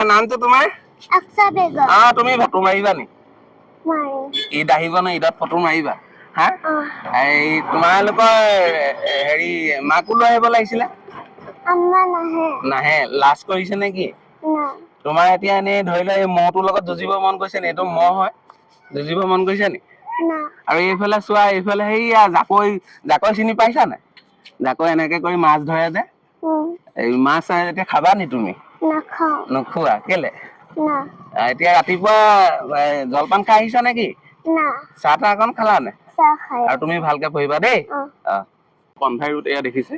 নামটো তোমাৰ? অ তুমি ফটো মাৰিবা নি? ঈদ আহিব ন ঈদত ফটো মাৰিবা? হা? এই তোমালোকৰ হেৰি মাকো লৈ আহিব লাগিছিলে? নাহে। লাজ কৰিছে না তোমাৰ এতিয়া এনেই ধৰি লোৱা এই মহটোৰ লগত যুঁজিব মন গৈছে নি? এইটো মহ হয় যুঁজিব মন গৈছে নি? আৰু এইফালে চোৱা এইফালে সেইয়া জাকৈ জাকৈ চিনি পাইছা নাই? জাকৈ এনেকে কৰি মাছ ধৰে যে। এই মাছ এতিয়া খাবা নি তুমি? নাখাওঁ। নোখোৱা কেলে? না। এতিয়া ৰাতিপুৱা জলপান খাই আহিছা নেকি? না। চাহ তাহ অকণ খালা নে? আৰু তুমি ভালকে পঢ়িবা দেই? কনভাই ৰোড এয়া দেখিছে।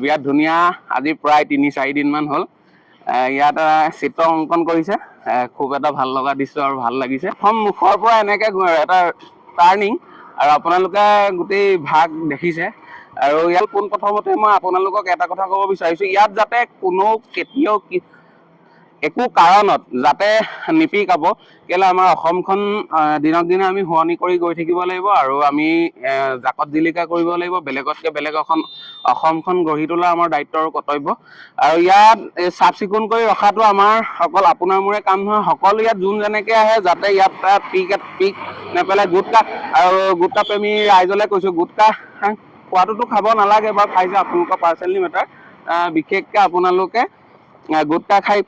বিৰাট ধুনীয়া। আজি প্ৰায় তিনি চাৰিদিন মান হ'ল। ইয়াত চিত্ৰ অংকন কৰিছে। খুব এটা ভালো লগা দৃশ্য আৰু ভালো লাগিছে। এখন মুখৰ পৰা এনেকে এটা টাৰ্ণিং। আৰু আপোনালোকে গোটেই ভাগ দেখিছে। আৰু ইয়াত পোন প্ৰথমতে মই আপোনালোকক এটা কথা ক'ব বিচাৰিছো ইয়াত যাতে কোনো কেতিয়াও একো কাৰণত যাতে নিপিকাব কেলে আমাৰ অসমখন দিনক দিনে আমি শুৱনি কৰি গৈ থাকিব লাগিব আৰু আমি জাকত জিলিকা কৰিব লাগিব বেলেগতকে বেলেগ এখন অসমখন গঢ়ি তোলা আমাৰ দায়িত্ব আৰু কৰ্তব্য। আৰু ইয়াত চাফ চিকুণ কৰি ৰখাটো আমাৰ অকল আপোনাৰ মোৰে কাম নহয় সকলো ইয়াত যোন যেনেকে আহে যাতে ইয়াত পিক পিক নেপেলাই গুটকা আৰু গুটকা প্ৰেমী ৰাইজলে কৈছো গুটকা খোৱাটোতো খাব নালাগে বাৰু খাইছে আপোনালোকৰ পাৰ্চনেলি মেটাৰ বিশেষকে আপোনালোকে গুটকা খাই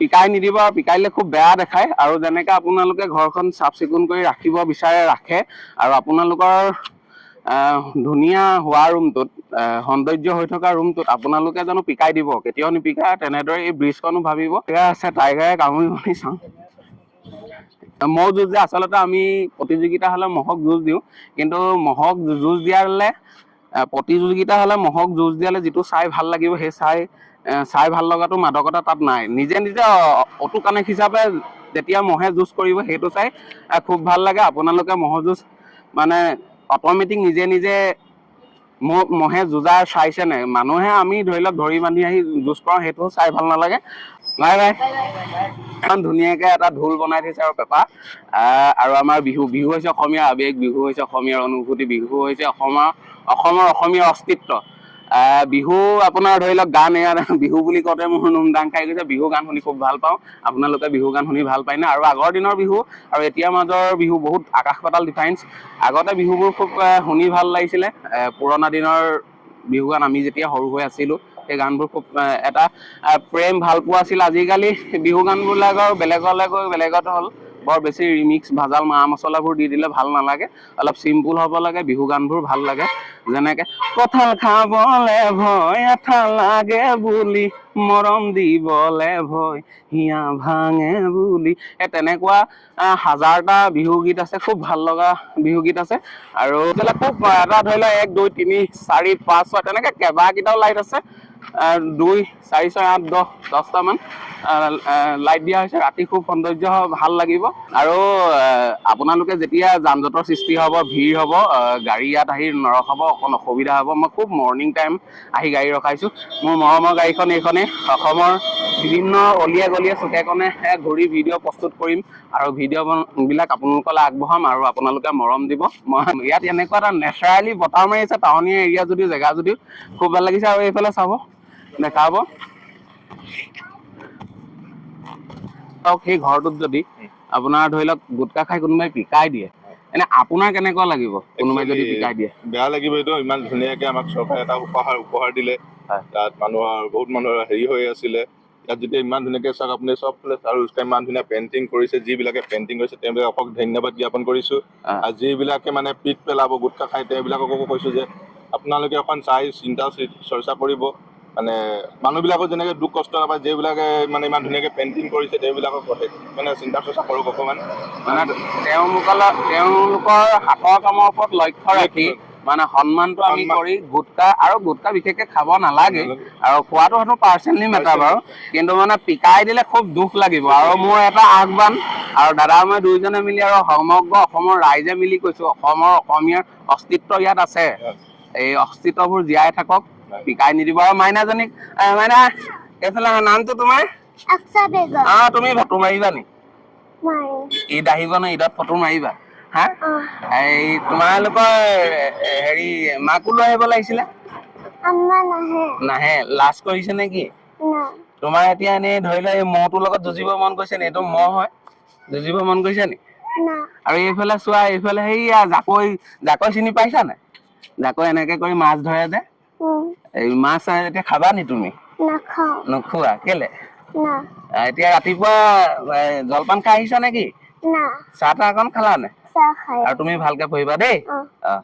পিকাই নিদিব আৰু পিকাই দিলে খুব বেয়া দেখায়। আৰু যেনেকে আপোনালোকে ঘৰখন চাফ চিকুণ কৰি ৰাখিব বিচাৰে ৰাখে। আৰু আপোনালোকৰ ধুনীয়া হোৱা ৰুমটোত সৌন্দৰ্য হৈ থকা ৰুমটোত আপোনালোকে জানো পিকাই দিব? কেতিয়াও নিপিকায় তেনেদৰে এই ব্ৰিজখনো ভাবিব। এয়া আছে টাইগাৰে কামুৰি মাৰি চাওঁ। মহ যুঁজ যে আচলতে আমি প্ৰতিযোগিতা হ'লে মহক যুঁজ দিওঁ। কিন্তু মহক যুঁজ দিয়ালে প্ৰতিযোগিতা হ'লে মহক যুঁজ দিয়ালে যিটো চাই ভাল লাগিব সেই চাই চাই ভাল লগাটো মাদকতা তাত নাই। নিজে নিজে অটো কানেক্ট হিচাপে যেতিয়া মহে যুঁজ কৰিব সেইটো চাই খুব ভাল লাগে। আপোনালোকে ম'হ যুঁজ মানে অট'মেটিক নিজে নিজে মহে যুঁজাৰ চাইছে নাই? মানুহে আমি ধৰি লওক ধৰি বান্ধি আহি যুঁজ কৰাওঁ সেইটো চাই ভাল নালাগে। Bye bye. ইমান ধুনীয়াকে এটা ঢোল বনাই থৈছে আৰু পেপা। আৰু আমাৰ বিহু বিহু হৈছে অসমীয়াৰ আৱেগ বিহু হৈছে অসমীয়াৰ অনুভূতি বিহু হৈছে অসমৰ অসমৰ অসমীয়াৰ অস্তিত্ব। বিহু আপোনাৰ ধৰি লওক গান এয়া বিহু বুলি কওঁতে মোৰ নোম দাং খাই গৈছে বিহু গান শুনি খুব ভাল পাওঁ। আপোনালোকে বিহু গান শুনি ভাল পায় নে? আৰু আগৰ দিনৰ বিহু আৰু এতিয়াৰ মাজৰ বিহু বহুত আকাশ পাতাল ডিফাৰেঞ্চ আগতে বিহুবোৰ খুব শুনি ভাল লাগিছিলে। পুৰণা দিনৰ বিহু গান আমি যেতিয়া সৰু হৈ আছিলোঁ সেই গানবোৰ খুব এটা প্ৰেম ভাল পোৱা আছিল। আজিকালি বিহু গানবিলাকৰ বেলেগলৈ গৈ বেলেগত হ'ল। বৰ বেছি ৰিমিক্স ভাজাল মা মছলাবোৰ দি দিলে ভাল নালাগে। অলপ চিম্পুল হ'ব লাগে বিহু গানবোৰ ভাল লাগে। যেনেকে কঁঠাল খাবলে ভয় আঠা লাগে বুলি, মৰম দিবলে ভয়, হিয়া ভাঙে বুলি। এই তেনেকুৱা হাজাৰটা বিহু গীত আছে, খুব ভালো লগা বিহু গীত আছে। আৰু খুব এটা ধৰি লওক এক, দুই, তিনি, চাৰি, পাঁচ, ছয়, তেনেকে কেইবাকেইটাও লাইট আছে। দুই চাৰি ছয় আঠ দহ দহটামান লাইট দিয়া হৈছে ৰাতি খুব সৌন্দৰ্য ভাল লাগিব। আৰু আপোনালোকে যেতিয়া যান জঁটৰ সৃষ্টি হ'ব ভিৰ হ'ব গাড়ী ইয়াত আহি নৰখাব অকণ অসুবিধা হ'ব মই খুব মৰ্ণিং টাইম আহি গাড়ী ৰখাইছোঁ। মোৰ মৰমৰ গাড়ীখন এইখনেই। অসমৰ বিভিন্ন অলিয়ে গলিয়ে চুকে কোণে ঘূৰি ভিডিঅ' প্ৰস্তুত কৰিম। আৰু ভিডিঅ' বন- বিলাক আপোনালোকলৈ আগবঢ়াম আৰু আপোনালোকে মৰম দিব। মই ইয়াত এনেকুৱা এটা নেচাৰেলি বতাহ মাৰি আছে টাউনীয়া এৰিয়া যদিও জেগা যদিও খুব ভাল লাগিছে আৰু এইফালে চাব। দেখাব সেই ঘৰটোত যদি আপোনাৰ ধৰি লওক গুটকা খাই কোনোবাই পিকাই দিয়ে এনে আপোনাৰ কেনেকুৱা লাগিব? কোনোবাই যদি পিকাই দিয়ে। বেয়া লাগিব এইটো ইমান ধুনীয়াকে আমাক চৰকাৰে এটা উপহাৰ উপহাৰ দিলে। তাত মানুহৰ বহুত মানুহৰ হেৰি হৈ আছিলে। ইয়াত যেতিয়া ইমান ধুনীয়াকে চাওক আপুনি চবফালে আৰু ইমান ধুনীয়া পেইণ্টিং কৰিছে যিবিলাকে পেইণ্টিং কৰিছে তেওঁবিলাকক ধন্যবাদ জ্ঞাপন কৰিছো। আৰু যিবিলাকে মানে পিক পেলাব গুটখা খাই তেওঁবিলাককো কৈছো যে আপোনালোকে অকণ চাই চিন্তা চৰ্চা কৰিব। মানে মানুহবিলাকৰ যেনেকে দুখ কষ্ট নাপায় যিবিলাকে মানে ইমান ধুনীয়াকে পেইণ্টিং কৰিছে তেওঁবিলাকক মানে চিন্তা চৰ্চা কৰক অকণমান মানে তেওঁলোকৰ তেওঁলোকৰ হাতৰ কামৰ ওপৰত লক্ষ্য ৰাখি মানে সন্মানটো আমি কৰি গুটকা আৰু গুটকা বিশেষকে খাব নালাগে। আৰু খোৱাটো সেইটো পাৰ্চনেলি মেটাৰ বাৰু। কিন্তু মানে পিকাই দিলে খুব দুখ লাগিব। আৰু মোৰ এটা আহ্বান আৰু দাদা মই দুইজনে মিলি আৰু সমগ্ৰ অসমৰ ৰাইজে মিলি কৈছো অসমৰ অসমীয়াৰ অস্তিত্ব ইয়াত আছে। এই অস্তিত্ববোৰ জীয়াই থাকক। পিকাই নিদিব আৰু মাইনাজনীক। নামটো তোমাৰ? আকসা বেগম আহ তুমি ফটো মাৰিবা নি? মাৰি ঈদ আহিব ন ঈদত ফটো মাৰিবা। হা? এই তোমালোকৰ হেৰি মাকো লৈ আহিব লাগিছিলে? নাহে। লাজ কৰিছে নেকি? না। তোমাৰ এতিয়া এনেই ধৰি লোৱা এই মহটোৰ লগত যুঁজিব মন গৈছে নি? এইটো মহ হয়? যুঁজিব মন গৈছে নি। আৰু এইফালে চোৱা এইফালে সেইয়া জাকৈ জাকৈ চিনি পাইছা নাই? জাকৈ এনেকে কৰি মাছ ধৰে যে। এই মাছ এতিয়া খাবা নি তুমি? নোখোৱা কেলে? এতিয়া ৰাতিপুৱা জলপান খাই আহিছা নেকি? চাহ তাহ অকণ খালা নে? আৰু তুমি ভালকে পঢ়িবা দেই? অ।